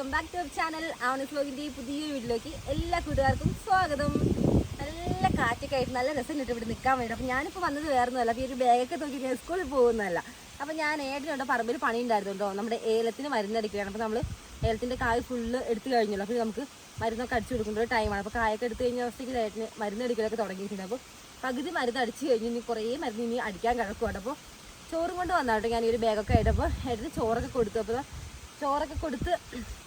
Welcome back to our channel. ആവണസ് ഈ പുതിയൊരു വീട്ടിലേക്ക് എല്ലാ കൂട്ടുകാർക്കും സ്വാഗതം. നല്ല കാറ്റൊക്കെ ആയിട്ട് നല്ല രസമുണ്ട് ഇവിടെ നിൽക്കാൻ വേണ്ടി. അപ്പം ഞാനിപ്പോൾ വന്നത് വേറെ ഒന്നുമല്ല അപ്പോൾ ഈ ഒരു ബാഗൊക്കെ നോക്കി ഞാൻ സ്കൂളിൽ പോകുന്നതല്ല. അപ്പം ഞാൻ ഏട്ടനുണ്ട് പറമ്പിൽ പണി ഉണ്ടായിരുന്നു കേട്ടോ. നമ്മുടെ ഏലത്തിന് മരുന്നടിക്കുകയാണ്. അപ്പോൾ നമ്മൾ ഏലത്തിന്റെ കായ് ഫുള്ള് എടുത്തു കഴിഞ്ഞല്ലോ. അപ്പോൾ നമുക്ക് മരുന്നൊക്കെ അടിച്ചു കൊടുക്കേണ്ട ഒരു ടൈമാണ് അപ്പോൾ കായൊക്കെ എടുത്തു കഴിഞ്ഞ അവസ്ഥയ്ക്ക് ഏട്ടന് മരുന്നടിക്കലൊക്കെ തുടങ്ങിയിട്ടുണ്ട്. അപ്പോൾ പകുതി മരുന്ന് അടിച്ചു കഴിഞ്ഞ് ഇനി കുറേ മരുന്ന് ഇനി അടിക്കാൻ കിടക്കുവാണ്. അപ്പോൾ ചോറും കൊണ്ട് വന്നാട്ടോ ഞാൻ ഈ ഒരു ബാഗൊക്കെ ആയിട്ടപ്പോൾ ഏട്ടന് ചോറൊക്കെ കൊടുത്തു. അപ്പോൾ ചോറൊക്കെ കൊടുത്ത്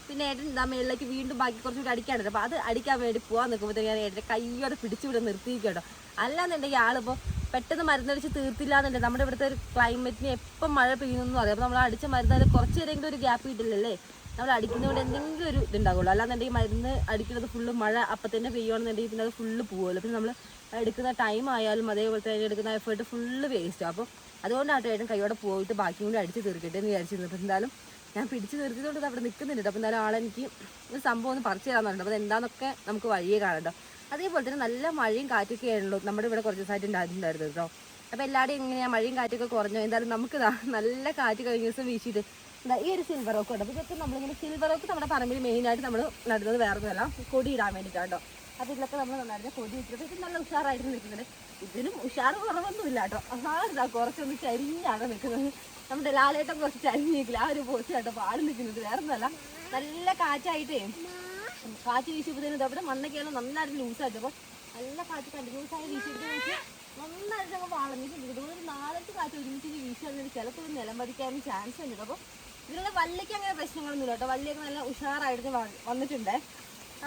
പിന്നെ ഏട്ടൻ ഇതാ മേളിലേക്ക് വീണ്ടും ബാക്കി കുറച്ചുകൂടി അടിക്കാനുണ്ട്. അപ്പോൾ അത് അടിക്കാൻ വേണ്ടി പോകാൻ നിൽക്കുമ്പോഴത്തേക്ക് ഞാൻ ഏട്ടന്റെ കൈയോടെ പിടിച്ചുവിടെ നിർത്തിയിരിക്കട്ടോ അല്ലാന്നുണ്ടെങ്കിൽ ആളിപ്പോൾ പെട്ടെന്ന് മരുന്നടിച്ച് തീർത്തില്ല എന്നുണ്ടെങ്കിൽ നമ്മുടെ ഇവിടുത്തെ ഒരു ക്ലൈമറ്റിന് എപ്പം മഴ പെയ്യുന്നു അറിയാം. അപ്പോൾ നമ്മൾ അടിച്ച മരുന്ന് അതിൽ കുറച്ച് നേരെങ്കിലും ഒരു ഗ്യാപ്പ് കിട്ടില്ലല്ലേ നമ്മൾ അടിക്കുന്നതുകൊണ്ട് എന്തെങ്കിലും ഒരു ഇതുണ്ടാവുള്ളൂ. അല്ലാന്നുണ്ടെങ്കിൽ മരുന്ന് അടിക്കുന്നത് ഫുള്ള് മഴ അപ്പം തന്നെ പെയ്യുകയാണെന്നുണ്ടെങ്കിൽ പിന്നെ അത് ഫുള്ള് പോകുമല്ലോ പിന്നെ നമ്മൾ എടുക്കുന്ന ടൈം ആയാലും അതേപോലെ തന്നെ എടുക്കുന്ന എഫേർട്ട് ഫുള്ള് വേസ്റ്റ് അപ്പോൾ അതുകൊണ്ടാണ് ഏട്ടൻ കൈയോടെ പോയിട്ട് ബാക്കി കൂടി അടിച്ച് തീർക്കട്ടെ എന്ന് വിചാരിച്ചിരുന്നു എന്തായാലും ഞാൻ പിടിച്ച് നിർത്തിയതുകൊണ്ട് അവിടെ നിൽക്കുന്നുണ്ട്. അപ്പോൾ എന്തായാലും ആളെനിക്ക് ഒരു സംഭവം ഒന്ന് പറിച്ചു തരാമെന്നുണ്ട്. അപ്പോൾ എന്താണെന്നൊക്കെ നമുക്ക് വഴിയേ കാണണ്ടോ അതേപോലെ തന്നെ നല്ല മഴയും കാറ്റൊക്കെ ആണല്ലോ നമ്മുടെ ഇവിടെ കുറച്ച് ദിവസമായിട്ട് ഉണ്ടായിട്ടുണ്ടായിരുന്നു കേട്ടോ. അപ്പോൾ എല്ലാവരുടെയും എങ്ങനെയാണ് മഴയും കാറ്റൊക്കെ കുറഞ്ഞു. എന്തായാലും നമുക്ക് നല്ല കാറ്റ് കഴിഞ്ഞ ദിവസം വീശിയിട്ട് എന്താ ഈ ഒരു സിൽവർ ഓക്ക് ഉണ്ട്. അപ്പോൾ ഇതൊക്കെ നമ്മളിങ്ങനെ സിൽവർ ഓക്ക് നമ്മുടെ പറമ്പിൽ മെയിനായിട്ട് നമ്മൾ നടുന്നത് വേറെ ഒന്നുമല്ല കൊടി ഇടാൻ വേണ്ടിയിട്ടാണ് കേട്ടോ. അപ്പോൾ ഇതിലൊക്കെ നമ്മൾ നന്നായിട്ട് കൊടി ഇട്ടിട്ട് നല്ല ഉഷാറായിട്ട് നിൽക്കുന്നുണ്ട്. ഇതിനും ഉഷാർ കുറവൊന്നുമില്ല കേട്ടോ അതാ കുറച്ചൊന്ന് ചരിഞ്ഞാണ് നിൽക്കുന്നത്. നമ്മുടെ ലാലേട്ടം കുറച്ച് ചരിഞ്ഞിരിക്കില്ല? ആ ഒരു പോസ്റ്റ് കേട്ടോ പാട് നിൽക്കുന്നത്. വേറെ നല്ല നല്ല കാറ്റായിട്ടേ. കാറ്റ് വീശിയപ്പോഴത്തേനും ഇതവിടെ മണ്ണൊക്കെയാണ് നന്നായിട്ട് ലൂസായിട്ട്. അപ്പോൾ നല്ല കാറ്റ് കണ്ടിന്യൂസ് ആയി വീശിയിട്ട് നോക്കി നന്നായിട്ട് അങ്ങ് വളഞ്ഞിട്ടുണ്ട് ഇതുപോലെ ഒരു നാലഞ്ച് കാറ്റ് ഒരുമിച്ച് വീശുകയാണെങ്കിൽ ചിലപ്പോൾ ഒരു നിലം പതിക്കാനും ചാൻസ് ഉണ്ട്. അപ്പോൾ ഇതിലുള്ള വള്ളിക്ക് അങ്ങനെ പ്രശ്നങ്ങളൊന്നുമില്ല കേട്ടോ. വള്ളിയൊക്കെ നല്ല ഉഷാറായിട്ട് വന്നിട്ടുണ്ട്.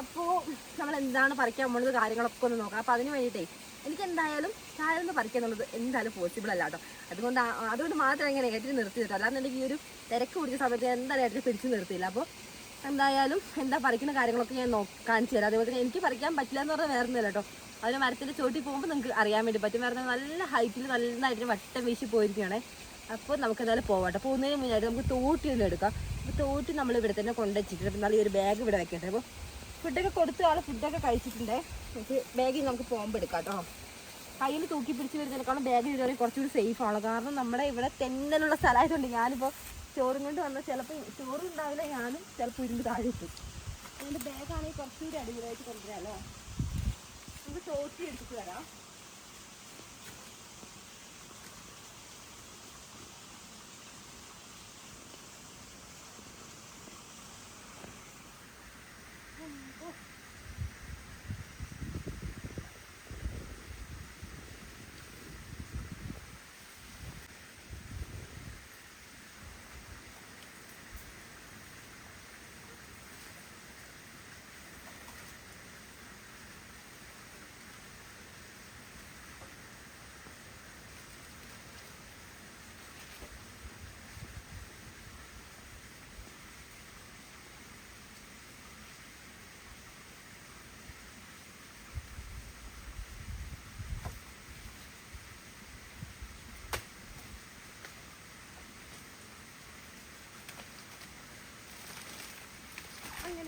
അപ്പോൾ നമ്മൾ എന്താണ് പറിക്കാൻ പോകുന്നത് കാര്യങ്ങളൊക്കെ ഒന്ന് നോക്കാം. അപ്പോൾ അതിന് വേണ്ടിയിട്ടേ എനിക്ക് എന്തായാലും താഴെന്ന് പറിക്കാന്നുള്ളത് എന്തായാലും പോസിബിൾ അല്ല കേട്ടോ. അതുകൊണ്ട് അതുകൊണ്ട് മാത്രം ഇങ്ങനെ ഏറ്റവും നിർത്തി കേട്ടോ അല്ലാന്നുണ്ടെങ്കിൽ ഈ ഒരു തിരക്ക് പിടിച്ച സമയത്ത് എന്തായാലും ഏറ്റവും പിടിച്ച് നിർത്തിയില്ല. അപ്പോൾ എന്തായാലും എന്താ പറിക്കുന്ന കാര്യങ്ങളൊക്കെ ഞാൻ കാണിച്ചു തരാം. അതേപോലെ തന്നെ എനിക്ക് പറിക്കാൻ പറ്റില്ല എന്ന് പറഞ്ഞാൽ വേറെ ഒന്നുമില്ല കേട്ടോ. അതിന് മരത്തിന്റെ ചോട്ടിൽ പോകുമ്പോൾ നിങ്ങൾക്ക് അറിയാൻ വേണ്ടി പറ്റും. വേറെ നല്ല ഹൈറ്റിൽ നന്നായിട്ട് വട്ടം വീശി പോയിരിക്കുകയാണേ. അപ്പോൾ നമുക്ക് എന്തായാലും പോകട്ടെ പോകുന്നതിന് മുന്നായിട്ട് നമുക്ക് തോട്ടി എടുക്കാം. അപ്പോൾ തോട്ടി നമ്മൾ ഇവിടെ തന്നെ കൊണ്ടുവച്ചിട്ടുണ്ട്. എന്നാലും ഈ ഒരു ബാഗ് ഇവിടെ വെക്കട്ടെ. അപ്പോൾ ഫുഡൊക്കെ കൊടുത്ത ആൾ ഫുഡൊക്കെ കഴിച്ചിട്ടുണ്ടേ. എനിക്ക് ബാഗിൽ നമുക്ക് പോകുമ്പോൾ എടുക്കാം കേട്ടോ. കയ്യിൽ തൂക്കി പിടിച്ച് വരുന്നതിനേക്കാളും ബാഗിൽ ഇതുവരെ കുറച്ചുകൂടി സേഫ് ആണ്. കാരണം നമ്മുടെ ഇവിടെ തെന്നലുള്ള സ്ഥലമായതുകൊണ്ട് ഞാനിപ്പോൾ ചോറും കൊണ്ട് വന്നാൽ ചിലപ്പോൾ ചോറും ഉണ്ടാവില്ല ഞാനും ചിലപ്പോൾ ഇരുന്ന് താഴെ എത്തും അതുകൊണ്ട് ബാഗാണെങ്കിൽ കുറച്ചുകൂടി അടിപൊളിയായിട്ട് കൊണ്ടുവരാമല്ലോ നമുക്ക് തോട്ടി എടുത്തിട്ട് വരാം.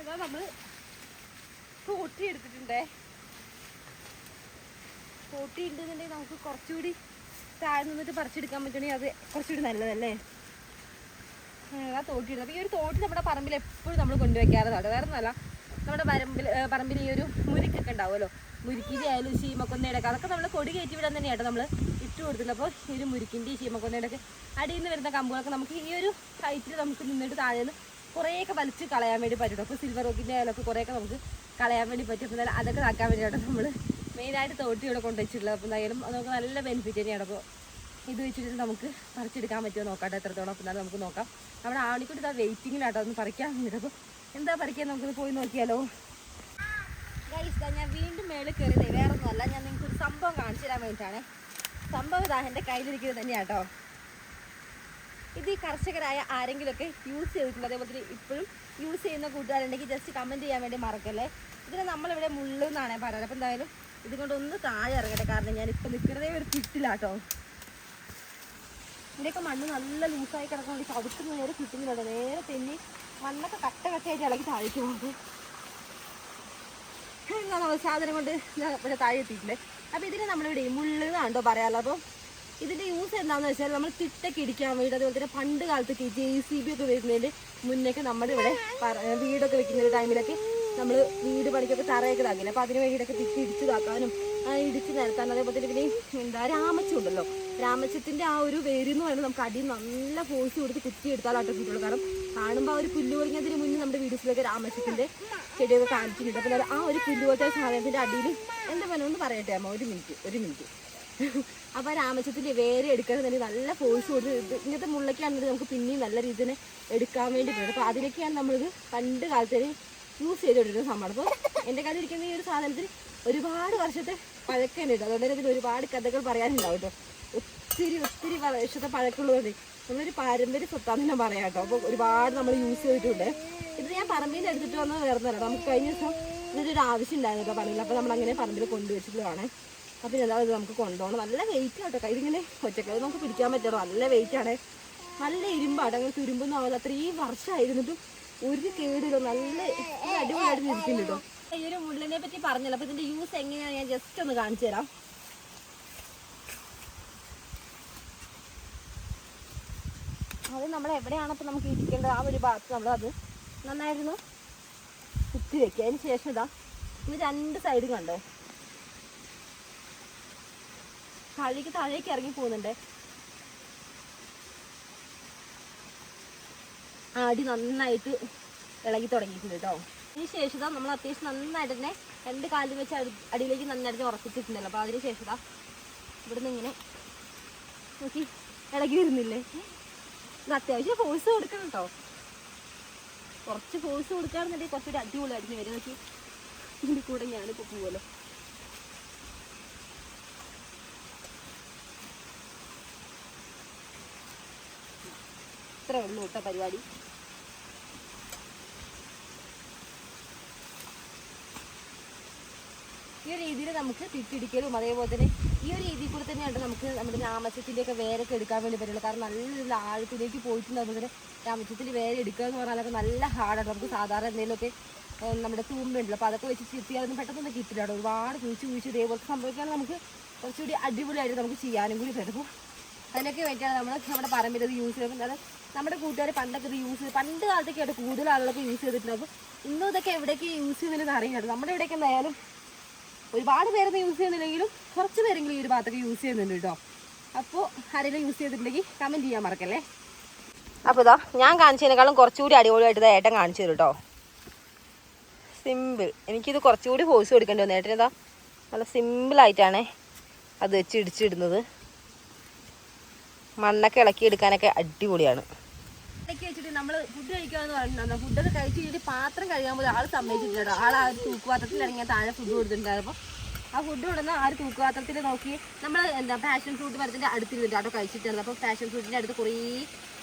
അങ്ങനെ നമ്മൾ തോട്ടി എടുത്തിട്ടുണ്ടേ. തോട്ടി ഉണ്ടെന്നുണ്ടെങ്കിൽ നമുക്ക് കുറച്ചുകൂടി താഴെ നിന്നിട്ട് പറിച്ചെടുക്കാൻ പറ്റണമെങ്കിൽ അത് കുറച്ചുകൂടി നല്ലതല്ലേ? ആ തോട്ടി അപ്പോൾ ഈ ഒരു തോട്ടി നമ്മുടെ പറമ്പിൽ എപ്പോഴും നമ്മൾ കൊണ്ടുവയ്ക്കാറുണ്ട് വേറെ ഒന്നുമല്ല. നമ്മുടെ പറമ്പിൽ പറമ്പിൽ ഈ ഒരു മുരിക്കൊക്കെ ഉണ്ടാവുമല്ലോ. മുരിക്കിന്റെ ആയാലും ശീമക്കൊന്നയുടെ ഒക്കെ അതൊക്കെ നമ്മൾ കൊടി കയറ്റി വിടാൻ തന്നെയാണ് നമ്മൾ ഇട്ട് കൊടുത്തില്ല അപ്പോൾ ഈ ഒരു മുരിക്കിന്റെ ശീമക്കൊന്നയുടെ ഒക്കെ അടിയിൽ നിന്ന് വരുന്ന കമ്പുകളൊക്കെ നമുക്ക് ഈ ഒരു ഹൈറ്റിൽ നമുക്ക് നിന്നിട്ട് താഴെ നിന്ന് കുറേയൊക്കെ വലിച്ച് കളയാൻ വേണ്ടി പറ്റും അപ്പോൾ സിൽവർ റോക്കിന്റെ ആയാലൊക്കെ കുറേയൊക്കെ നമുക്ക് കളയാൻ വേണ്ടി പറ്റും. അപ്പോൾ എന്നാലും അതൊക്കെ ആക്കാൻ വേണ്ടിയിട്ടാണ് നമ്മൾ മെയിനായിട്ട് തോട്ടി ഇവിടെ കൊണ്ടുവച്ചിട്ടുള്ളത് അപ്പോൾ എന്തായാലും നമുക്ക് നല്ല ബെനിഫിറ്റ് തന്നെയാണ്. അപ്പോൾ ഇത് വെച്ചിട്ട് നമുക്ക് പറിച്ചെടുക്കാൻ പറ്റുമോ നോക്കാട്ടെ എത്രത്തോളം. അപ്പോൾ എന്നാലും നമുക്ക് നോക്കാം. നമ്മുടെ ആണിക്കുട്ടി ഇതാ വെയിറ്റിങ്ങിലാട്ടോ ഒന്ന് പറിക്കാൻ വേണ്ടിയിട്ട് അപ്പോൾ എന്താ പറിക്കാൻ? നമുക്ക് പോയി നോക്കിയാലോ. ഗൈസ് ഞാൻ വീണ്ടും മേളിൽ കയറിയത്. വേറെ ഒന്നുമല്ല ഞാൻ നിങ്ങൾക്ക് ഒരു സംഭവം കാണിച്ചു തരാൻ വേണ്ടിയിട്ടാണ്. സംഭവം ഇതാ എന്റെ കയ്യിലിരിക്കുന്നത് തന്നെയാട്ടോ ഇത് ഈ കർഷകരായ ആരെങ്കിലുമൊക്കെ യൂസ് ചെയ്തിട്ടുണ്ട്. അതേപോലെ തന്നെ ഇപ്പോഴും യൂസ് ചെയ്യുന്ന കൂട്ടുകാരുണ്ടെങ്കിൽ ജസ്റ്റ് കമന്റ് ചെയ്യാൻ വേണ്ടി മറക്കല്ലേ? ഇതിന് നമ്മളിവിടെ മുള്ളു എന്നാണ് പറയുന്നത്. അപ്പോൾ എന്തായാലും ഇതുകൊണ്ടൊന്ന് താഴെ ഇറങ്ങട്ടെ. കാരണം ഞാൻ ഇപ്പം നിൽക്കുന്നതേ ഒരു കിട്ടില്ലാട്ടോ ഇവിടെയൊക്കെ മണ്ണ് നല്ല ലൂസായി കിടക്കുന്ന ചവിട്ടുന്ന നേരെ കിട്ടുന്നില്ല നേരെ തെന്നി മണ്ണൊക്കെ കട്ട കട്ടയായിട്ട് ഇളകി താഴേക്ക് പോകുന്നത് എന്നാ നമ്മൾ സാധനം കൊണ്ട് ഞാൻ ഇവിടെ താഴെ എത്തിയിട്ടില്ലേ? അപ്പോൾ ഇതിന് നമ്മളിവിടെ മുള്ള് എന്നാണ്ടോ പറയാമല്ലോ അപ്പോൾ ഇതിന്റെ യൂസ് എന്താണെന്ന് വെച്ചാൽ നമ്മൾ തിട്ടൊക്കെ ഇടിക്കാൻ വേണ്ടി അതുപോലെ തന്നെ പണ്ട് കാലത്തൊക്കെ ജെ സി ബി ഒക്കെ വരുന്നതിന്റെ മുന്നേക്ക് നമ്മുടെ ഇവിടെ വീടൊക്കെ വെക്കുന്ന ഒരു ടൈമിലൊക്കെ നമ്മൾ വീട് പണിക്കൊക്കെ തറയൊക്കെ ഇതാക്കില്ല? അപ്പൊ അതിന് വേണ്ടിയിട്ടൊക്കെ തിട്ടി ഇടിച്ചു താക്കാനും ഇടിച്ച് നിരത്താനും അതേപോലെ തന്നെ പിന്നെ എന്താ രാമച്ചം ഉണ്ടല്ലോ. രാമച്ചത്തിന്റെ ആ ഒരു വേര് എന്ന് പറയുന്നത് നമുക്ക് അടി നല്ല ഫോഴ്സ് കൊടുത്ത് കുത്തി എടുത്താലാട്ടോ കിട്ടുള്ളൂ കാരണം കാണുമ്പോൾ ആ ഒരു പുല്ല് പൊളിഞ്ഞതിന് മുന്നേ നമ്മുടെ വീഡിയോസിലൊക്കെ രാമച്ചത്തിന്റെ ചെടിയൊക്കെ കാണിച്ചിട്ടുണ്ട്. അപ്പോൾ ആ ഒരു പുല്ല് പോലത്തെ സാധനത്തിന്റെ അടിയിൽ എന്താ പറയുക ഒന്ന് പറയട്ടെ അമ്മ ഒരു മിനിറ്റ് ഒരു മിനിറ്റ് അപ്പോൾ രാമച്ചത്തിന്റെ വേറെ എടുക്കണമെന്നുണ്ടെങ്കിൽ നല്ല ഫോഴ്സ് കൊടുത്ത് ഇങ്ങനത്തെ മുള്ളക്കാണെന്നുണ്ടെങ്കിൽ നമുക്ക് പിന്നെയും നല്ല രീതിയിൽ എടുക്കാൻ വേണ്ടി പറ്റും. അപ്പോൾ അതിലൊക്കെയാണ് നമ്മളിത് പണ്ട് കാലത്തേന് യൂസ് ചെയ്തുകൊണ്ടിരുന്ന സംഭവം. അപ്പോൾ എന്റെ കയ്യിൽ ഇരിക്കുന്ന ഈ ഒരു സാധനത്തിന് ഒരുപാട് വർഷത്തെ പഴക്കമുണ്ട് അതുകൊണ്ട് തന്നെ ഇതിന് ഒരുപാട് കഥകൾ പറയാനുണ്ടാവും കേട്ടോ. ഒത്തിരി ഒത്തിരി വർഷത്തെ പഴക്കമുള്ളതുകൊണ്ട് നമ്മളൊരു പാരമ്പര്യ സ്വത്താന്ന് തന്നെ പറയാം കേട്ടോ. അപ്പോൾ ഒരുപാട് നമ്മൾ യൂസ് ചെയ്തിട്ടുണ്ട്. ഇത് ഞാൻ പറമ്പിൽ നിന്ന് എടുത്തിട്ട് വന്നത് വേറെ ഒന്നുമല്ല. നമുക്ക് കഴിഞ്ഞ ദിവസം ഇതിനൊരു ആവശ്യം ഉണ്ടായിരുന്നു കേട്ടോ പറമ്പിൽ അപ്പോൾ നമ്മൾ അങ്ങനെ പറമ്പിൽ കൊണ്ടുവച്ചിട്ടുള്ളതാണ്. അപ്പോൾ എന്താ ഇത് നമുക്ക് കൊണ്ടുപോകണം. നല്ല വെയിറ്റ് ആട്ടോ ഇതിങ്ങനെ ഒറ്റക്കത് നമുക്ക് പിടിക്കാൻ പറ്റണം നല്ല വെയിറ്റ് ആണ്. നല്ല ഇരുമ്പാണ് അങ്ങനെ തുരുമ്പൊന്നും ആവില്ല. അത്രയും വർഷമായിരുന്നിട്ടും ഒരു കേടില്ല. നല്ല അടിപൊളിയായിട്ട് ഇരിക്കുന്നുണ്ട് കേട്ടോ. ഈ ഒരു മുള്ളിനെ പറ്റി പറഞ്ഞല്ലോ. അപ്പോൾ ഇതിന്റെ യൂസ് എങ്ങനെയാണ് ഞാൻ ജസ്റ്റ് ഒന്ന് കാണിച്ചു തരാം. അത് നമ്മൾ എവിടെയാണ് നമുക്ക് ഇരിക്കേണ്ടത്? ആ ഒരു ഭാഗത്ത് നമ്മളത് നന്നായിരുന്നു കുത്തി വെക്കുക. അതിന് ശേഷം ഇതാ ഇത് രണ്ട് സൈഡും കണ്ടോ? താഴേക്ക് താഴേക്ക് ഇറങ്ങി പോകുന്നുണ്ട്. ആടി നന്നായിട്ട് ഇളകി തുടങ്ങിയിട്ടുണ്ട് കേട്ടോ. അതിന് ശേഷം നമ്മൾ അത്യാവശ്യം നന്നായിട്ട് തന്നെ രണ്ട് കാലിൽ വെച്ച് അടി- അടിയിലേക്ക് നന്നായിട്ട് ഉറപ്പിച്ചിട്ടുണ്ടല്ലോ അപ്പോൾ അതിന് ശേഷം ഇവിടുന്ന് ഇങ്ങനെ നോക്കി ഇളകി വരുന്നില്ലേ? അത്യാവശ്യം ഫോഴ്സ് കൊടുക്കണം കേട്ടോ. കുറച്ച് ഫോഴ്സ് കൊടുക്കുകയാണെന്നുണ്ടെങ്കിൽ കുറച്ചൊരു അടിപൊളിയായിരുന്നു വരും നോക്കി ഇതിന്റെ കൂടെ ഞാനിപ്പോൾ പോവുമല്ലോ ഇത്രേ ഉള്ളൂ കേട്ടോ പരിപാടി. ഈ ഒരു രീതിയിൽ നമുക്ക് തിട്ടിടിക്കലും അതേപോലെ തന്നെ ഈ ഒരു രീതിയിൽ കൂടെ തന്നെയാണ് നമുക്ക് നമ്മുടെ രാമസ്യത്തിന്റെ ഒക്കെ വേരൊക്കെ എടുക്കാൻ വേണ്ടി പറ്റുള്ളൂ. കാരണം നല്ല ആഴത്തിലേക്ക് പോയിട്ടുണ്ട്. അതുപോലെ തന്നെ രാമച്ചത്തിൽ വേര എടുക്കുക എന്ന് പറഞ്ഞാലൊക്കെ നല്ല ഹാർഡാണ് നമുക്ക് സാധാരണ എന്തെങ്കിലുമൊക്കെ നമ്മുടെ തൂമ്പുണ്ടല്ലോ. അപ്പോൾ അതൊക്കെ വെച്ച് ചെത്തിയാലൊന്നും പെട്ടെന്നൊന്നും കിട്ടില്ല കേട്ടോ. ഒരുപാട് കുഴിച്ച് കുഴിച്ച് ഇതേപോലത്തെ സംഭവിക്കാൻ നമുക്ക് കുറച്ചുകൂടി അടിപൊളിയായിട്ട് നമുക്ക് ചെയ്യാനും കൂടി പറ്റും. അതിനൊക്കെ വേണ്ടിയാണ് നമ്മൾ നമ്മുടെ പറമ്പിൽ അത് യൂസ് ചെയ്യുന്നത്. അത് നമ്മുടെ കൂട്ടുകാർ പണ്ടൊക്കെ ഇത് യൂസ് ചെയ്ത് പണ്ട് കാലത്തൊക്കെ ആയിട്ട് കൂടുതൽ ആളുകളൊക്കെ യൂസ് ചെയ്തിട്ടുണ്ട്. അപ്പോൾ ഇന്നും ഇതൊക്കെ എവിടേക്ക് യൂസ് ചെയ്യുന്നില്ലെന്ന് അറിയില്ല നമ്മുടെ ഇവിടേക്ക് എന്തായാലും ഒരുപാട് പേരൊന്നും യൂസ് ചെയ്യുന്നില്ലെങ്കിലും കുറച്ച് പേരെങ്കിലും ഈ ഒരു ഭാഗത്തൊക്കെ യൂസ് ചെയ്യുന്നുണ്ട് കേട്ടോ. അപ്പോൾ ആരെങ്കിലും യൂസ് ചെയ്തിട്ടുണ്ടെങ്കിൽ കമന്റ് ചെയ്യാൻ മറക്കല്ലേ? അപ്പോൾ ഇതാ ഞാൻ കാണിച്ചതിനേക്കാളും കുറച്ചുകൂടി അടിപൊളിയായിട്ട് ഇത് ഏട്ടൻ കാണിച്ചു തരും കേട്ടോ. സിമ്പിൾ എനിക്കിത് കുറച്ചുകൂടി ഫോഴ്സ് കൊടുക്കേണ്ടി വന്നു. ഏട്ടൻ ഇതാ നല്ല സിമ്പിളായിട്ടാണ് അത് വെച്ച് ഇടിച്ചിടുന്നത്. മണ്ണൊക്കെ ഇളക്കി എടുക്കാനൊക്കെ അടിപൊളിയാണ്. ഇടയ്ക്ക് വെച്ചിട്ട് നമ്മൾ ഫുഡ് കഴിക്കാന്ന് പറഞ്ഞിട്ടുണ്ടോ ഫുഡൊക്കെ കഴിച്ച് കഴിഞ്ഞിട്ട് പാത്രം കഴുകാൻ പോലും ആൾ സമ്മതിച്ചിട്ടുണ്ട് ആൾ ആ ഒരു തൂക്കുപാത്രത്തിൽ ഇറങ്ങിയ താഴെ ഫുഡ് കൊടുത്തിട്ടുണ്ടായപ്പോൾ ആ ഫുഡ് കൊടുന്ന ആ ഒരു തൂക്കുപാത്രത്തിൽ നോക്കി നമ്മൾ എന്താ പാഷൻ ഫ്രൂട്ട് മരത്തിന്റെ അടുത്തിരുന്നിട്ട് കേട്ടോ കഴിച്ചിട്ടുണ്ട് അപ്പോൾ പാഷൻ ഫ്രൂട്ടിന്റെ അടുത്ത് കുറേ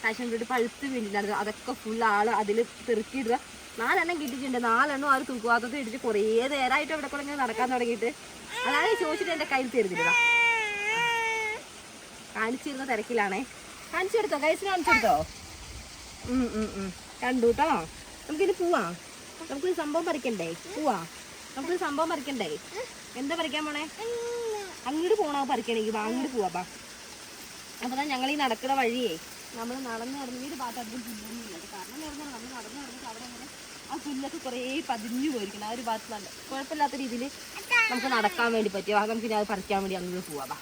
പാഷൻ ഫ്രൂട്ട് പഴുത്ത് വീണിട്ടുണ്ടായിരുന്നു. അതൊക്കെ ഫുൾ ആൾ അതിൽ തെറുക്കിയിടുക നാലെണ്ണം കിട്ടിയിട്ടുണ്ട്. നാലെണ്ണം ആ ഒരു തൂക്കുപാത്രത്തിൽ ഇട്ടിട്ട് കുറേ നേരമായിട്ട് അവിടെ കൂടെ ഇങ്ങനെ നടക്കാൻ തുടങ്ങിയിട്ട്. അതാണ് ചോദിച്ചിട്ട് എന്റെ കയ്യിൽ തരുന്നില്ല. കാണിച്ചിരുന്ന തിരക്കിലാണേ. കാണിച്ചു കൊടുത്തോ കൈസിന് കാണിച്ചു കൊടുത്തോ. കണ്ടു കേട്ടോ നമുക്കിത് പോവാ. നമുക്കൊരു സംഭവം പറിക്കണ്ടേ? പോവാ. നമുക്കൊരു സംഭവം പറിക്കണ്ടേ? എന്താ പറിക്കാൻ പോണേ? അങ്ങോട്ട് പോണോ പറിക്കണെങ്കിൽ? വാ അങ്ങോട്ട് പോവാ ബാ അപ്പോൾ ഞങ്ങൾ ഈ നടക്കുന്ന വഴിയേ. നമ്മൾ നടന്ന് നടന്ന് ഈ ഭാഗത്ത് അധികം കാരണം എന്ന് നമ്മൾ നടന്ന് നടന്നിട്ട് അവിടെ അങ്ങനെ ആ പുല്ലൊക്കെ കുറേ പതിഞ്ഞു പോയിരിക്കണം. ആ ഒരു ഭാഗത്ത് നല്ല കുഴപ്പമില്ലാത്ത രീതിയിൽ നമുക്ക് നടക്കാൻ വേണ്ടി പറ്റിയോ നമുക്ക് അത് പറിക്കാൻ വേണ്ടി അങ്ങോട്ട് പോവാ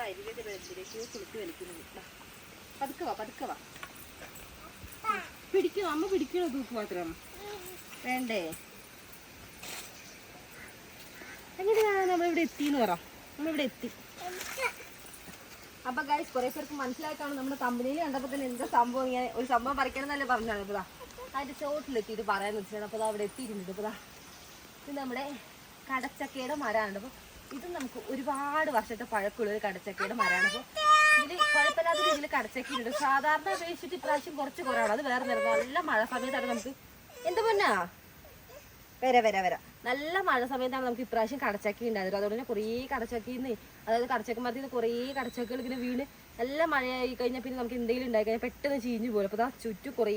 ബാ അറ്റത്തുള്ള അരികെ വെച്ചിലേക്ക് കുളിച്ച് വലിക്കുന്നു ദാ. പതുക്കെ വാ പതുക്കെ വാ. പിടിക്കണോ അമ്മ പിടിക്കണോ തൂക്ക് മാത്രം? വേണ്ടേ? എങ്ങനെയാണ് നമ്മളിവിടെ എത്തിന്ന് പറ. നമ്മളിവിടെ എത്തി. അപ്പൊ ഗൈസ് കുറെ പേർക്ക് മനസ്സിലാക്കാണ് നമ്മുടെ കമ്പനിയിൽ കണ്ടപ്പോൾ തന്നെ എന്താ സംഭവം ഇങ്ങനെ ഒരു സംഭവം പറിക്കണം എന്നല്ലേ പറഞ്ഞാണ് ഇപ്പൊ ദാ അതിന്റെ ചോട്ടിലെത്തിയിട്ട് പറയാന്ന് വെച്ചാൽ അപ്പൊ അവിടെ എത്തിയിട്ടുണ്ട്. ഇപ്പൊ ഇത് നമ്മുടെ കടച്ചക്കയുടെ മരമാണ്. അപ്പോൾ ഇത് നമുക്ക് ഒരുപാട് വർഷത്തെ പഴക്കമുള്ള ഒരു കടച്ചക്കയുടെ മരമാണ്. അപ്പോൾ ഇതിൽ കുഴപ്പമില്ലാത്ത രീതിയിൽ കടച്ചക്കയുണ്ട്. സാധാരണ അപേക്ഷിച്ചിട്ട് ഇപ്രാവശ്യം കുറച്ച് കുറവാണ്. അത് വേറെ നിറം. നല്ല മഴ സമയത്താണ് നമുക്ക് എന്താ പൊന്നാ? വര വര വര. നല്ല മഴ സമയത്താണ് നമുക്ക് ഇപ്രാവശ്യം കടച്ചക്ക ഉണ്ടായത് അതുകൊണ്ട് തന്നെ കുറേ കടച്ചക്കയിന്ന് അതായത് കടച്ചക്ക മരത്തിൽ നിന്ന് കുറേ കടച്ചക്കകൾ ഇങ്ങനെ വീണ് നല്ല മഴയായി കഴിഞ്ഞാൽ പിന്നെ നമുക്ക് എന്തെങ്കിലും ഉണ്ടായി കഴിഞ്ഞാൽ പെട്ടെന്ന് ചീഞ്ഞു പോലും അപ്പോൾ ആ ചുറ്റും കുറേ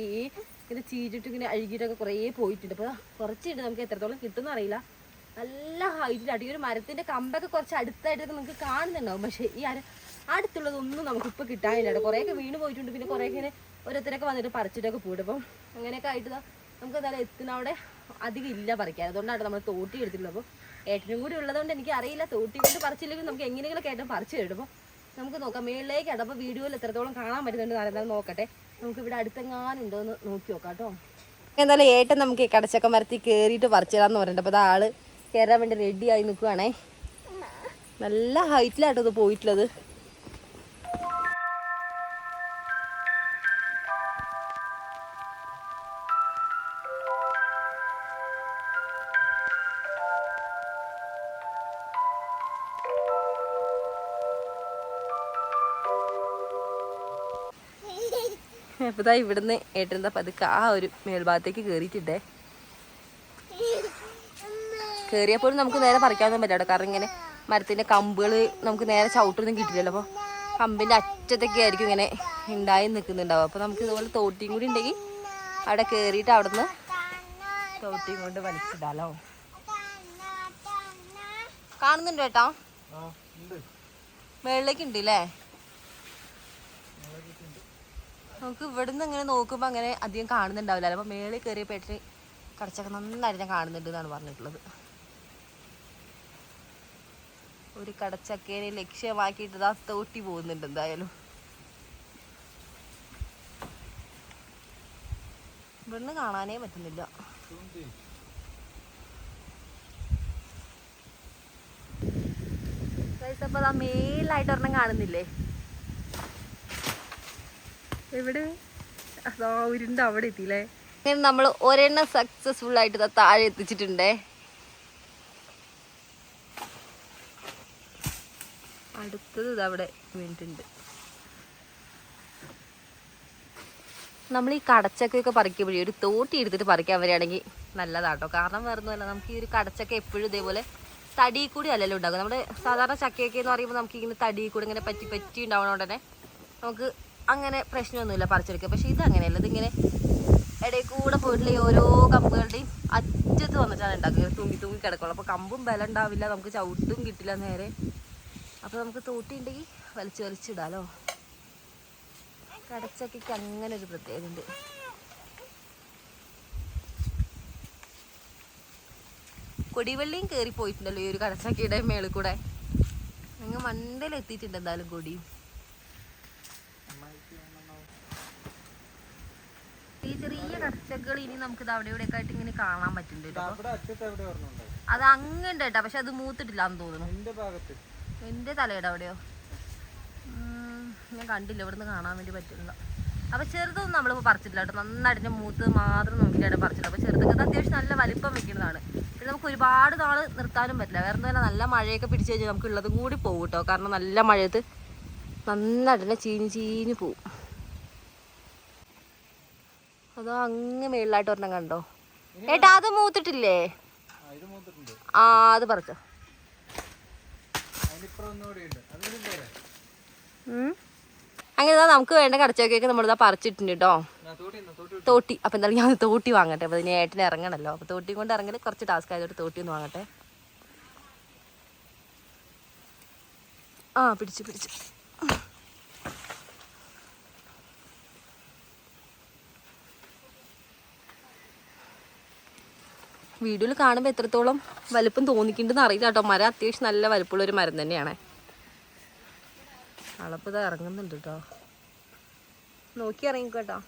ഇങ്ങനെ ചീഞ്ഞിട്ട് ഇങ്ങനെ അഴുകിയിട്ടൊക്കെ കുറേ പോയിട്ടുണ്ട്. അപ്പോൾ കുറച്ചുണ്ട് നമുക്ക് എത്രത്തോളം കിട്ടുമെന്ന് അറിയില്ല നല്ല ഹൈറ്റിലാട്ടി ഒരു മരത്തിന്റെ കമ്പൊക്കെ കുറച്ച് അടുത്തായിട്ടൊക്കെ നമുക്ക് കാണുന്നുണ്ടാവും. പക്ഷേ ഈ അര അടുത്തുള്ളതൊന്നും നമുക്ക് ഇപ്പൊ കിട്ടാനില്ല കേട്ടോ. കുറേയൊക്കെ വീണ് പോയിട്ടുണ്ട്. പിന്നെ കുറേ ഇങ്ങനെ ഓരോരുത്തരൊക്കെ വന്നിട്ട് പറിച്ചിട്ടൊക്കെ പോയിട്ട് അപ്പം അങ്ങനെയൊക്കെ ആയിട്ട് നമുക്ക് എന്തായാലും എത്തുന്ന അവിടെ അധികം ഇല്ല പറിക്കാൻ. അതുകൊണ്ടാണ് നമ്മൾ തോട്ടി എടുത്തിട്ടുള്ളത്. അപ്പോൾ ഏട്ടനും കൂടി ഉള്ളതുകൊണ്ട് എനിക്ക് അറിയില്ല. തോട്ടി കൊണ്ട് പറിച്ചില്ലെങ്കിൽ നമുക്ക് എങ്ങനെയെങ്കിലും ഏട്ടൻ പറിച്ചു തരും. നമുക്ക് നോക്കാം. മേളിലേക്ക് അപ്പോൾ വീഡിയോയിൽ എത്രത്തോളം കാണാൻ പറ്റുന്നുണ്ട് എന്നാലും നോക്കട്ടെ. നമുക്ക് ഇവിടെ അടുത്തെങ്ങാനും ഉണ്ടോ എന്ന് നോക്കി നോക്കാം കേട്ടോ. എന്തായാലും ഏട്ടൻ നമുക്ക് കടച്ചക്ക മരത്തിൽ കയറിയിട്ട് പറിച്ചു തരാമെന്ന് പറഞ്ഞിട്ട് അപ്പോൾ ആൾ കയറാൻ വേണ്ടി റെഡി ആയി നിൽക്കുവാണേ നല്ല ഹൈറ്റിലാട്ടോ ഇത് പോയിട്ടുള്ളത്. ഇപ്പൊ ഇവിടുന്ന് ഏട്ടന്റെ പതുക്കെ ആ ഒരു മേൽഭാഗത്തേക്ക് കയറിയിട്ടുണ്ടേ കയറിയപ്പോഴും നമുക്ക് നേരെ പറിക്കാനൊന്നും പറ്റില്ല കാരണം ഇങ്ങനെ മരത്തിന്റെ കമ്പുകൾ നമുക്ക് നേരെ ചവിട്ടൊന്നും കിട്ടില്ലല്ലോ അപ്പോൾ കമ്പിന്റെ അറ്റത്തൊക്കെ ആയിരിക്കും ഇങ്ങനെ ഉണ്ടായി നിൽക്കുന്നുണ്ടാവും അപ്പോൾ നമുക്ക് ഇതുപോലെ തോട്ടിയും കൂടി ഉണ്ടെങ്കിൽ അവിടെ കയറിയിട്ട് അവിടുന്ന് തോട്ടിയും കൊണ്ട് വലിച്ചിടാലോ. കാണുന്നുണ്ടോ ഏട്ടാ? മേളിലേക്ക് ഉണ്ട് അല്ലേ നമുക്ക് ഇവിടുന്ന് ഇങ്ങനെ നോക്കുമ്പോൾ അങ്ങനെ അധികം കാണുന്നുണ്ടാവില്ല അപ്പോൾ മേളിൽ കയറിയപ്പോൾ ഏട്ടന് കടച്ചൊക്കെ നന്നായിട്ട് ഞാൻ കാണുന്നുണ്ട് എന്നാണ് പറഞ്ഞിട്ടുള്ളത്. ഒരു കടച്ചക്കേനെ ലക്ഷ്യമാക്കിയിട്ട് ഇതാ തോട്ടി പോകുന്നുണ്ട് എന്തായാലും. ഇവിടുന്ന് കാണാനേ പറ്റുന്നില്ല. മെയിലായിട്ട് ഒരെണ്ണം കാണുന്നില്ലേ? എവിടെ? അതാ ഉരുണ്ട് അവിടെ എത്തിയില്ലേ? നമ്മൾ ഒരെണ്ണം സക്സസ്ഫുൾ ആയിട്ട് താഴെ എത്തിച്ചിട്ടുണ്ടേ. അടുത്തത് അവിടെ വീണിട്ടുണ്ട്. നമ്മൾ ഈ കടച്ചക്കയൊക്കെ പറിക്കുമ്പോഴേ ഒരു തോട്ടി എടുത്തിട്ട് പറിക്കാൻ വരികയാണെങ്കിൽ നല്ലതാട്ടോ. കാരണം വേറൊന്നുമല്ല നമുക്ക് ഈ ഒരു കടച്ചക്ക എപ്പോഴും ഇതേപോലെ തടി കൂടി അല്ലല്ലോ ഉണ്ടാകും നമ്മുടെ സാധാരണ ചക്കയൊക്കെ എന്ന് പറയുമ്പോൾ നമുക്ക് ഇങ്ങനെ തടി കൂടി ഇങ്ങനെ പറ്റി പറ്റി ഉണ്ടാവണോണ്ട് തന്നെ നമുക്ക് അങ്ങനെ പ്രശ്നമൊന്നുമില്ല പറിച്ചെടുക്കുക. പക്ഷേ ഇത് അങ്ങനെയല്ല ഇതിങ്ങനെ ഇടയിൽ കൂടെ പോയിട്ടുള്ള ഓരോ കമ്പുകളുടെയും അറ്റത്ത് വന്നിട്ടാണ് ഉണ്ടാക്കുക. തൂങ്ങി തൂങ്ങി കിടക്കുള്ളൂ. അപ്പോൾ കമ്പും ബലം ഉണ്ടാവില്ല നമുക്ക് ചവിട്ടും കിട്ടില്ല നേരെ. അപ്പോൾ നമുക്ക് തോട്ടി ഉണ്ടെങ്കിൽ വലിച്ച് വലിച്ചിടാലോ കടച്ചക്കയ്ക്ക് അങ്ങനെ ഒരു പ്രത്യേകത ഉണ്ട്. കൊടിവെള്ളിയും കയറി പോയിട്ടുണ്ടല്ലോ ഈ ഒരു കടച്ചക്കയുടെ മേളിൽ കൂടെ. അങ്ങ് മണ്ടയിലെത്തിയിട്ടുണ്ട് എന്തായാലും കൊടിയും ഈ ചെറിയ കടച്ചക്കകൾ ഇനി നമുക്ക് ഇത് അവിടെ ഇവിടെ ഒക്കെ ആയിട്ട് ഇങ്ങനെ കാണാൻ പറ്റുന്നുണ്ട് അത് അങ്ങുണ്ട് കേട്ടോ പക്ഷെ അത് മൂത്തിട്ടില്ല എന്ന് തോന്നുന്നു. എന്റെ ഭാഗത്ത്. എന്റെ തലയുടെ അവിടെയോ? ഞാൻ കണ്ടില്ല ഇവിടുന്ന് കാണാൻ വേണ്ടി പറ്റില്ല അപ്പൊ ചെറുതൊന്നും നമ്മളിപ്പോൾ പറിച്ചിട്ടില്ല കേട്ടോ നന്നായിട്ട് മൂത്ത് മാത്രം നോക്കിയിട്ടാണ് പറിച്ചില്ല അപ്പൊ ചെറുതൊക്കെ അത്യാവശ്യം നല്ല വലിപ്പം വെക്കുന്നതാണ്. പിന്നെ നമുക്ക് ഒരുപാട് നാൾ നിർത്താനും പറ്റില്ല. വേറെ എന്താ നല്ല മഴയൊക്കെ പിടിച്ചു കഴിഞ്ഞാൽ നമുക്ക് ഉള്ളതും കൂടി പോകും കേട്ടോ. കാരണം നല്ല മഴയത്ത് നന്നായിട്ട് തന്നെ ചീഞ്ഞ് ചീഞ്ഞ് പോവും. അതോ അങ്ങ് മേളിലായിട്ട് ഒരെണ്ണം കണ്ടോ? ഏട്ടാ അത് മൂത്തിട്ടില്ലേ? ആ അത് പറിച്ചോ. അങ്ങനെ നമുക്ക് വേണ്ട കടച്ചൊക്കെ നമ്മളിതാ പറിച്ചിട്ടുണ്ട് കേട്ടോ തോട്ടി. അപ്പൊ എന്തായാലും ഞാൻ തോട്ടി വാങ്ങട്ടെ. അപ്പൊ ഇതിന് ഏട്ടന് ഇറങ്ങണല്ലോ. അപ്പോൾ തോട്ടി കൊണ്ട് ഇറങ്ങൽ കുറച്ച് ടാസ്ക് ആയതുകൊണ്ട് തോട്ടി ഒന്ന് വാങ്ങട്ടെ. ആ പിടിച്ചു പിടിച്ചു. വീഡിയോയിൽ കാണുമ്പോൾ എത്രത്തോളം വലുപ്പം തോന്നിക്കുന്നുണ്ടെന്ന് അറിയില്ല കേട്ടോ. മരം അത്യാവശ്യം നല്ല വലുപ്പമുള്ള ഒരു മരം തന്നെയാണ്. അളപ്പ് ഇത് ഇറങ്ങുന്നുണ്ട് കേട്ടോ. നോക്കി ഇറങ്ങിക്കോട്ടോ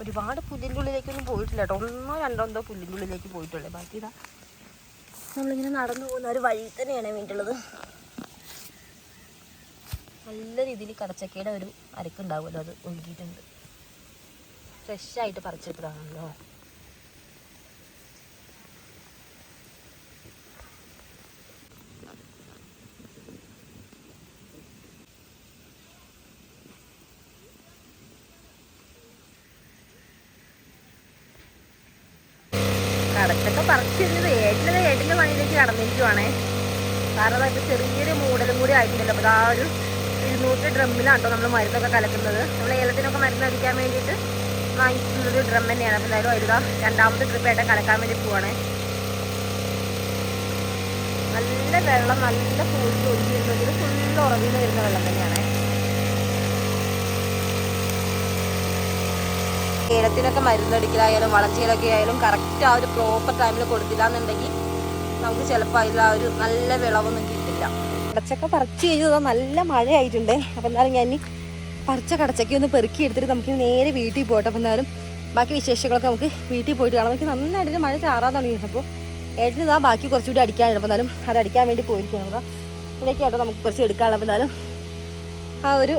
ഒരുപാട് പുല്ലിന്റെ ഉള്ളിലേക്കൊന്നും പോയിട്ടില്ല കേട്ടോ. ഒന്നോ രണ്ടോ എന്തോ പുല്ലിന്റെ ഉള്ളിലേക്ക് പോയിട്ടുള്ളൂ. ബാക്കി ഇതാ നമ്മളിങ്ങനെ നടന്നു പോകുന്ന ഒരു വഴി തന്നെയാണ് വീണ്ടുള്ളത് നല്ല രീതിയിൽ കടച്ചക്കയുടെ ഒരു അരക്കുണ്ടാവുമല്ലോ അത് ഒഴുകിയിട്ടുണ്ട് ഫ്രഷായിട്ട് പറിച്ചെടുത്തതാണല്ലോ. കടച്ചക്ക പറിച്ചിരുന്നതേ കടന്നിരിക്കുവാണേ കാരണം അതൊക്കെ ചെറിയൊരു മൂടലും കൂടി ആയിട്ടുണ്ടല്ലോ. അപ്പോൾ ആ ഒരു ഇരുന്നൂറ് ഡ്രമ്മിലാണ് കേട്ടോ നമ്മൾ മരുന്നൊക്കെ കലക്കുന്നത്. നമ്മൾ ഏലത്തിനൊക്കെ മരുന്ന് അടിക്കാൻ വേണ്ടിയിട്ട് വാങ്ങിക്കുന്നൊരു ഡ്രം തന്നെയാണ്. അപ്പോൾ എന്തായാലും അരുതാ രണ്ടാമത്തെ ട്രിപ്പായിട്ട് കലക്കാൻ വേണ്ടി പോവാണേ. നല്ല വെള്ളം നല്ല പൂച്ച ഒഴിച്ച് വരുന്നതിൽ ഫുള്ള് ഉറവിന്ന് വരുന്ന വെള്ളം തന്നെയാണ്. ഏലത്തിനൊക്കെ മരുന്നടിക്കലായാലും വളർച്ചയിലൊക്കെ ആയാലും കറക്റ്റ് ആ ഒരു പ്രോപ്പർ ടൈമിൽ കൊടുത്തില്ല എന്നുണ്ടെങ്കിൽ നമുക്ക് ചിലപ്പോൾ അതിൽ ആ ഒരു നല്ല വിളവൊന്നും കിട്ടില്ല. കടച്ചക്ക പറിച്ച് കഴിഞ്ഞത് നല്ല മഴയായിട്ടുണ്ട്. അപ്പം എന്നാലും ഞാൻ പറിച്ച കടച്ചക്ക ഒന്ന് പെറുക്കി എടുത്തിട്ട് നമുക്ക് നേരെ വീട്ടിൽ പോട്ടെ. അപ്പം എന്നാലും ബാക്കി വിശേഷങ്ങളൊക്കെ നമുക്ക് വീട്ടിൽ പോയിട്ട് കാണാം. നമുക്ക് നന്നായിട്ട് മഴ ചാറാൻ തുടങ്ങിയിരുന്നു അപ്പോൾ ഏട്ടന് ഇതാ ബാക്കി കുറച്ചുകൂടി അടിക്കാനുണ്ട്. അപ്പം എന്നാലും അത് അടിക്കാൻ വേണ്ടി പോയിരിക്കുകയാണ്. അപ്പോൾ ഇതിലേക്ക് ആട്ടോ നമുക്ക് കുറച്ച് എടുക്കാനുള്ള അപ്പോൾ എന്നാലും ആ ഒരു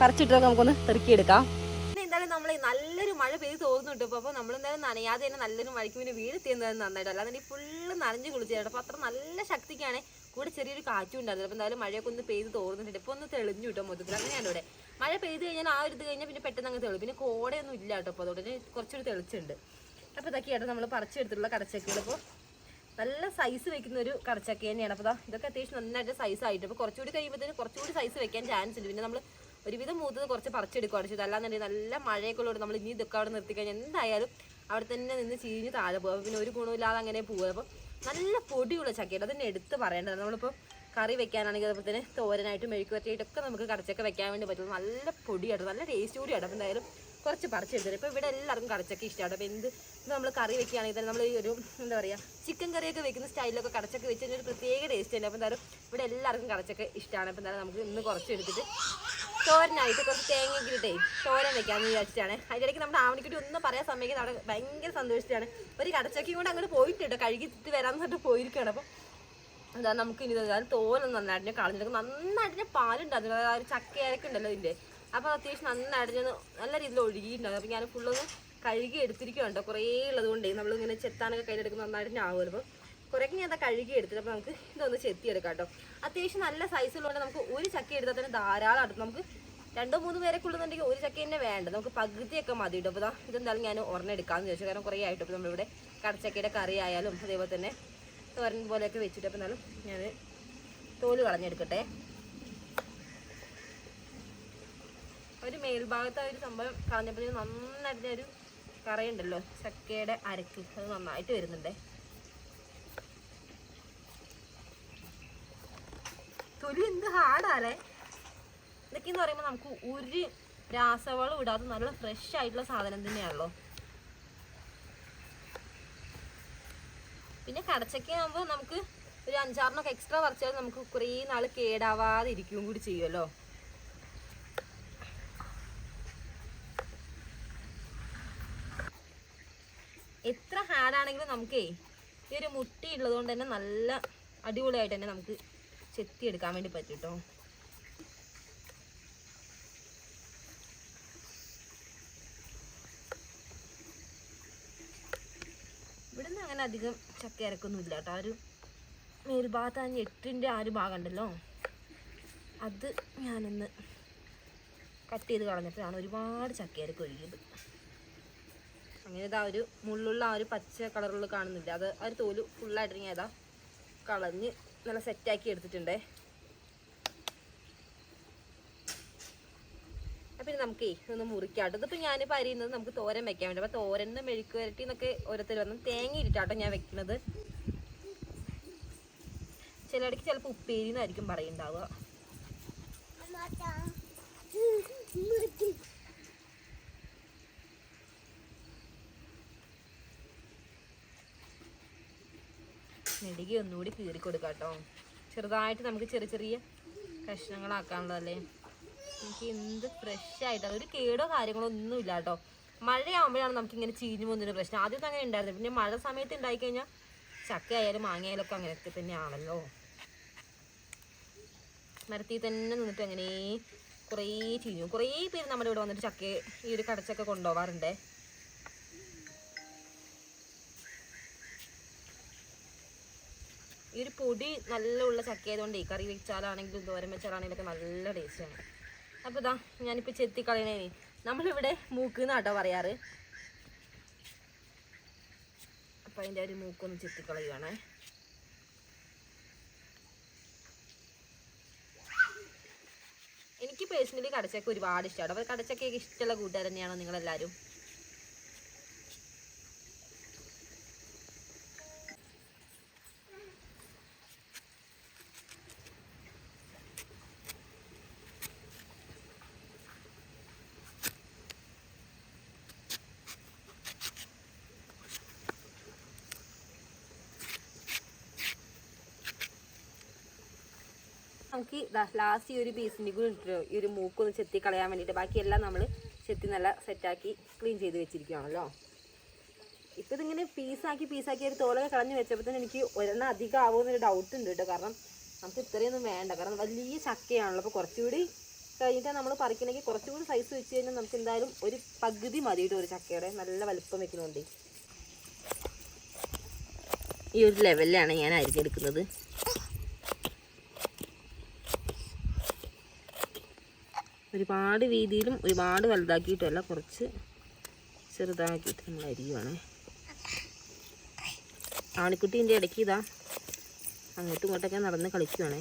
പറിച്ചിട്ടൊക്കെ നമുക്കൊന്ന് പെറുക്കിയെടുക്കാം പിന്നെ എന്തായാലും നമ്മൾ നല്ലൊരു മഴ പെയ്ത് തോന്നുന്നുണ്ട് നമ്മൾ എന്തായാലും നനയാതെ തന്നെ നല്ലൊരു മഴയ്ക്ക് പിന്നെ എന്തായാലും നന്നായിട്ട്. അല്ലാതെ ഫുള്ള് നനഞ്ഞ് കുളിച്ചിട്ട് അപ്പോൾ അത്ര നല്ല ശക്തിക്കാണ് കൂടെ ചെറിയൊരു കാറ്റും ഉണ്ടായിരുന്നു. അപ്പോൾ എന്തായാലും മഴയൊക്കെ ഒന്ന് പെയ്ത് തോന്നുന്നുണ്ട് ഇപ്പോൾ ഒന്ന് തെളിഞ്ഞു കിട്ടും മൊത്തത്തിൽ. അങ്ങനെയാണ് ഇവിടെ. മഴ പെയ്ത് കഴിഞ്ഞാൽ ആ ഒരു ഇത് കഴിഞ്ഞാൽ പിന്നെ പെട്ടെന്ന് അങ്ങ് തെളിയും. പിന്നെ കോടയൊന്നും ഇല്ല കേട്ടോ അപ്പോൾ അതുകൊണ്ട്. കുറച്ചൊരു തെളിച്ചുണ്ട്. അപ്പോൾ ഇതൊക്കെയാട്ടോ നമ്മൾ പറിച്ചെടുത്തിട്ടുള്ള കടച്ചക്കകൾ ഇപ്പോൾ നല്ല സൈസ് വെക്കുന്ന ഒരു കടച്ചക്ക തന്നെയാണ്. അപ്പോൾ ദാ ഇതൊക്കെ അത്യാവശ്യം നന്നായിട്ട് സൈസ് ആയിട്ട് അപ്പോൾ കുറച്ചുകൂടി കഴിയുമ്പോഴത്തേന് കുറച്ചുകൂടി സൈസ് വെക്കാൻ ചാൻസ് ഉണ്ട്. പിന്നെ നമ്മൾ ഒരുവിധം മൂത്തത് കുറച്ച് പറിച്ചെടുക്കുകയാണ് ചെയ്തത് അല്ലാന്നുണ്ടെങ്കിൽ നല്ല മഴയൊക്കെ നമ്മൾ ഇനി ഇതൊക്കെ അവിടെ നിർത്തി കഴിഞ്ഞാൽ എന്തായാലും അവിടെ തന്നെ നിന്ന് ചീഞ്ഞ് താഴെ പോകും. പിന്നെ ഒരു ഗുണമില്ലാതെ അങ്ങനെ പോകുക അപ്പോൾ നല്ല പൊടിയുള്ള ചക്കയാണ് അതിനെ എടുത്ത് പറയേണ്ടത് നമ്മളിപ്പോൾ കറി വെക്കാനാണെങ്കിൽ അതുപോലെ തന്നെ തോരനായിട്ടും മെഴുക്കുവരട്ടിയായിട്ടൊക്കെ നമുക്ക് കടച്ചൊക്കെ വെക്കാൻ വേണ്ടി പറ്റും. നല്ല പൊടിയായിട്ട് നല്ല ടേസ്റ്റ് അപ്പോൾ എന്തായാലും കുറച്ച് പറിച്ച് എടുത്തത് ഇപ്പോൾ ഇവിടെ എല്ലാവർക്കും കടച്ചൊക്കെ ഇഷ്ടമാണ് അപ്പോൾ എന്ത് നമ്മൾ കറി വെക്കുകയാണെങ്കിൽ തന്നെ നമ്മൾ ഈ ഒരു എന്താ പറയുക ചിക്കൻ കറിയൊക്കെ വെക്കുന്ന സ്റ്റൈലൊക്കെ കടച്ചൊക്കെ വെച്ച് കഴിഞ്ഞാൽ ഒരു പ്രത്യേക ടേസ്റ്റ് തന്നെ. അപ്പോൾ എന്തായാലും ഇവിടെ എല്ലാവർക്കും കടച്ചൊക്കെ ഇഷ്ടമാണ് അപ്പോൾ എന്തായാലും നമുക്ക് ഇന്ന് കുറച്ച് എടുത്തിട്ട് തോരനായിട്ട് കുറച്ച് തേങ്ങയൊക്കെ ഇട്ടേ തോരൻ വെക്കാമെന്ന് വിചാരിച്ചിട്ടാണ്. അതിനിടയ്ക്ക് നമ്മുടെ ആവണിക്കുട്ടി ഒന്നും പറയാൻ സമയത്ത് അവിടെ ഭയങ്കര സന്തോഷിച്ചാണ് ഒരു കടച്ചൊക്കെ കൂടെ അങ്ങോട്ട് പോയിട്ടുണ്ട് കഴുകിയിട്ട് വരാമെന്ന് പറഞ്ഞിട്ട് പോയിരിക്കുകയാണ്. അപ്പോൾ എന്താ നമുക്ക് ഇനി തോരൻ നന്നായിട്ട് കളഞ്ഞെടുക്കും നന്നായിട്ട് പാലുണ്ടായിരുന്നു അതായത് ഉണ്ടല്ലോ ഇതിന്റെ അപ്പോൾ അത്യാവശ്യം നന്നായിട്ട് ഞാൻ നല്ല രീതിയിൽ ഒഴുകിയിട്ടുണ്ട്. അപ്പോൾ ഞാൻ ഫുള്ളൊന്ന് കഴുകി എടുത്തിരിക്കുകയുണ്ടോ കുറേ ഉള്ളത് കൊണ്ടേ നമ്മളിങ്ങനെ ചെത്താനൊക്കെ കയ്യിലെടുക്കുന്ന നന്നായിട്ട് ആവുമല്ലോ അപ്പോൾ കുറേക്ക് ഞാൻ അത് കഴുകി എടുത്തിട്ട് അപ്പോൾ നമുക്ക് ഇതൊന്ന് ചെത്തിയെടുക്കാം കേട്ടോ. അത്യാവശ്യം നല്ല സൈസുള്ളതുകൊണ്ട് നമുക്ക് ഒരു ചക്ക എടുത്താൽ തന്നെ ധാരാളം അടുത്ത് നമുക്ക് രണ്ടോ മൂന്ന് പേരൊക്കെ ഉള്ളതുണ്ടെങ്കിൽ ഒരു ചക്ക തന്നെ വേണ്ട. നമുക്ക് പകുതിയൊക്കെ മതി കേട്ടോ. അപ്പോൾ ഇതെന്തായാലും ഞാൻ ഒരെണ്ണം എടുക്കാമെന്ന് ചോദിച്ചു കാരണം കുറേ ആയിട്ട്. ഇപ്പോൾ നമ്മളിവിടെ കടച്ചക്കയുടെ കറി ആയാലും അതേപോലെ തന്നെ തോരൻ പോലെയൊക്കെ വെച്ചിട്ട് അപ്പോൾ എന്നാലും ഞാൻ തോൽ കളഞ്ഞെടുക്കട്ടെ. ഒരു മേൽഭാഗത്ത് ആ ഒരു സംഭവം കളഞ്ഞപ്പോൾ നന്നായിട്ട് ഒരു കറയുണ്ടല്ലോ ചക്കയുടെ അരക്ക് അത് നന്നായിട്ട് വരുന്നുണ്ടേ. തൊലി എന്ത് ഹാർഡാലേ ഇതൊക്കെ എന്ന് പറയുമ്പോൾ നമുക്ക് ഒരു രാസവളം ഇടാതെ നല്ല ഫ്രഷ് ആയിട്ടുള്ള സാധനം തന്നെയാണല്ലോ. പിന്നെ കടച്ചക്ക ആകുമ്പോൾ നമുക്ക് ഒരു അഞ്ചാറിനൊക്കെ എക്സ്ട്രാ പറിച്ചാൽ നമുക്ക് കുറേ നാൾ കേടാവാതിരിക്കുകയും കൂടി ചെയ്യുമല്ലോ. എത്ര നമുക്കേ ഈ ഒരു മുട്ടി ഉള്ളതുകൊണ്ട് തന്നെ നല്ല അടിപൊളിയായിട്ട് തന്നെ നമുക്ക് ചെത്തി എടുക്കാൻ വേണ്ടി പറ്റും കേട്ടോ ഇവിടുന്ന് അങ്ങനെ അധികം ചക്ക ഇറക്കൊന്നും ഇല്ല കേട്ടോ. ആ ഒരു മേൽഭാഗത്ത് ആ ഞെട്ടിന്റെ ആ ഒരു ഭാഗം ഉണ്ടല്ലോ അത് ഞാനൊന്ന് കട്ട് ചെയ്ത് കളഞ്ഞപ്പോഴാണ് ഒരുപാട് ചക്കയരക്ക് ഒഴുകിയത്. അങ്ങനെ ഇതാ ഒരു മുള്ളുള്ള ആ ഒരു പച്ച കളറുള്ള കാണുന്നില്ല? അത് ആ ഒരു തോൽ ഫുള്ളായിട്ട് ഞാൻ ഏതാ കളഞ്ഞ് നല്ല സെറ്റാക്കി എടുത്തിട്ടുണ്ടേ. പിന്നെ ഇനി നമുക്കേ ഒന്ന് മുറിക്കാട്ടോ. ഇതിപ്പോൾ ഞാനിപ്പോൾ അരിയുന്നത് നമുക്ക് തോരൻ വെക്കാൻ വേണ്ടി. അപ്പോൾ തോരന് മെഴുക്ക് വരട്ടി എന്നൊക്കെ ഓരോരുത്തർ വന്ന് തേങ്ങ ഇട്ടിട്ടാട്ടോ ഞാൻ വെക്കുന്നത് ചിലയിടയ്ക്ക് ചിലപ്പോൾ ഉപ്പേരി എന്നായിരിക്കും പറയുണ്ടാവുക നെടുകി ഒന്നുകൂടി കീറി കൊടുക്കാം കേട്ടോ. ചെറുതായിട്ട് നമുക്ക് ചെറിയ ചെറിയ കഷ്ണങ്ങളാക്കാനുള്ളതല്ലേ? എനിക്ക് എന്ത് ഫ്രഷ് ആയിട്ട് അതൊരു കേടോ കാര്യങ്ങളോ ഒന്നും ഇല്ല കേട്ടോ. മഴയാകുമ്പോഴാണ് നമുക്ക് ഇങ്ങനെ ചീഞ്ഞു പോകുന്നൊരു പ്രശ്നം. ആദ്യം അങ്ങനെ ഉണ്ടായിരുന്നു. പിന്നെ മഴ സമയത്ത് ഉണ്ടായിക്കഴിഞ്ഞാൽ ചക്ക ആയാലും മാങ്ങയായാലും ഒക്കെ അങ്ങനെയൊക്കെ തന്നെയാണല്ലോ. മരത്തിൽ തന്നെ നിന്നിട്ട് അങ്ങനെ കുറേ ചീഞ്ഞു കുറേ പേര് നമ്മുടെ ഇവിടെ വന്നിട്ട് ചക്ക ഈ ഒരു കടച്ചൊക്കെ കൊണ്ടുപോകാറുണ്ടേ. ഈ ഒരു പൊടി നല്ല ഉള്ള ചക്ക ആയതുകൊണ്ട് കറി വെച്ചാലാണെങ്കിലും ദോരം വെച്ചാലാണെങ്കിലും ഒക്കെ നല്ല ടേസ്റ്റാണ് അപ്പോൾ ഇതാ ഞാനിപ്പോൾ ചെത്തി കളയണേ നമ്മളിവിടെ മൂക്ക് എന്നാട്ടോ പറയാറ്. അപ്പം അതിന്റെ ഒരു മൂക്കൊന്ന് ചെത്തിക്കളയുവാണേ. എനിക്ക് പേഴ്സണലി കടച്ചക്ക ഒരുപാട് ഇഷ്ടമാണ് അപ്പോൾ കടച്ചക്കയൊക്കെ ഇഷ്ടമുള്ള കൂട്ടുകാർ തന്നെയാണോ നിങ്ങളെല്ലാവരും നമുക്ക് ലാസ്റ്റ് ഈ ഒരു പീസിന്റെ കൂടി ഇട്ടോ ഈ ഒരു മൂക്കൊന്ന് ചെത്തി കളയാൻ വേണ്ടിയിട്ട് ബാക്കിയെല്ലാം നമ്മൾ ചെത്തി നല്ല സെറ്റാക്കി ക്ലീൻ ചെയ്ത് വെച്ചിരിക്കുകയാണല്ലോ ഇപ്പം ഇതിങ്ങനെ പീസാക്കി പീസാക്കി ഒരു തോലൊക്കെ കളഞ്ഞ് വെച്ചപ്പോൾ തന്നെ എനിക്ക് ഒരെണ്ണം അധികം ആവുമെന്നൊരു ഡൗട്ട് ഉണ്ട് കേട്ടോ. കാരണം നമുക്ക് ഇത്രയൊന്നും വേണ്ട. കാരണം വലിയ ചക്കയാണല്ലോ. അപ്പോൾ കുറച്ചുകൂടി കഴിഞ്ഞിട്ട് നമ്മൾ പറിക്കണമെങ്കിൽ കുറച്ചുകൂടി സൈസ് വെച്ച് കഴിഞ്ഞാൽ നമുക്ക് എന്തായാലും ഒരു പകുതി മതി കേട്ടോ ഒരു ചക്കയുടെ. നല്ല വലുപ്പം വെക്കുന്നുണ്ട്. ഈ ഒരു ലെവലിലാണ് ഞാൻ അരിഞ്ഞെടുക്കുന്നത്. ഒരുപാട് വീതിയിലും ഒരുപാട് വലുതാക്കിയിട്ടല്ല കുറച്ച് ചെറുതാക്കിയിട്ട് നമ്മൾ അരിയുവാണ്. ആണിക്കുട്ടീന്റെ ഇടയ്ക്ക് ഇതാ അങ്ങോട്ടും ഇങ്ങോട്ടൊക്കെ നടന്ന് കളിക്കുവാണേ.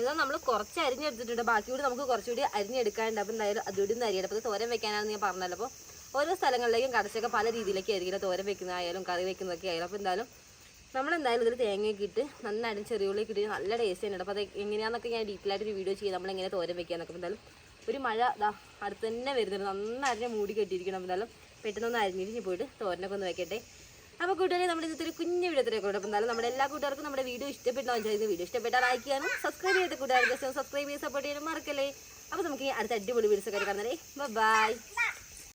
ഇതാ നമ്മൾ കുറച്ച് അരിഞ്ഞെടുത്തിട്ടുണ്ട്. ബാക്കി കൂടി നമുക്ക് കുറച്ചുകൂടി അരിഞ്ഞെടുക്കാനുണ്ട്. അപ്പം എന്തായാലും അതുകൂടി ഒന്ന് അരിയണം. അപ്പോൾ തോരൻ വെക്കാനാണെന്ന് ഞാൻ പറഞ്ഞല്ലോ അപ്പോൾ ഓരോ സ്ഥലങ്ങളിലേക്കും കടച്ചൊക്കെ പല രീതിയിലേക്ക് ആയിരിക്കില്ല തോരൻ വെക്കുന്നതായാലും കറി വെക്കുന്നതൊക്കെ ആയാലും അപ്പോൾ എന്തായാലും നമ്മളെന്തായാലും ഇതിൽ തേങ്ങയൊക്കെ ഇട്ട് നന്നായിട്ട് ഉള്ളിൽ ഇട്ട് നല്ല ടേസ്റ്റ് തന്നെയാണ് അപ്പോൾ അത് എങ്ങനെയാണെന്നൊക്കെ ഞാൻ ഡീറ്റെയിൽ ആയിട്ട് ഒരു വീഡിയോ ചെയ്ത് നമ്മളെങ്ങനെ തോരൻ വെക്കാന്നൊക്കെ. എന്തായാലും ഒരു മഴ ദാ അടുത്ത് തന്നെ വരുന്നുണ്ട്. നന്നായിട്ട് മൂടി കെട്ടിയിരിക്കണം. എന്തായാലും പെട്ടെന്നൊന്ന് അരിഞ്ഞിരിഞ്ഞ് പോയിട്ട് തോരനൊക്കെ ഒന്ന് വെക്കട്ടെ. അപ്പോൾ കൂട്ടുകാരെ നമ്മുടെ ഇന്നത്തെ ഒരു കുഞ്ഞു വീഡിയോ ഇത്രയൊക്കെ ഉണ്ട് അപ്പോൾ നമ്മുടെ എല്ലാ കൂട്ടുകാർക്കും നമ്മുടെ വീഡിയോ ഇഷ്ടപ്പെട്ടോ ചെയ്യുന്ന വീഡിയോ ഇഷ്ടപ്പെട്ടാൽ ലൈക്ക് ചെയ്യാനും സബ്സ്ക്രൈബ് ചെയ്ത കൂട്ടുകാർക്ക് സബ്സ്ക്രൈബ് ചെയ്ത് സപ്പോർട്ട് ചെയ്യാനും മറക്കല്ലേ. അപ്പോൾ നമുക്ക് അടുത്ത അടിപൊളി വീഡിയോസ് ഒക്കെ കാണുന്നേ ബൈ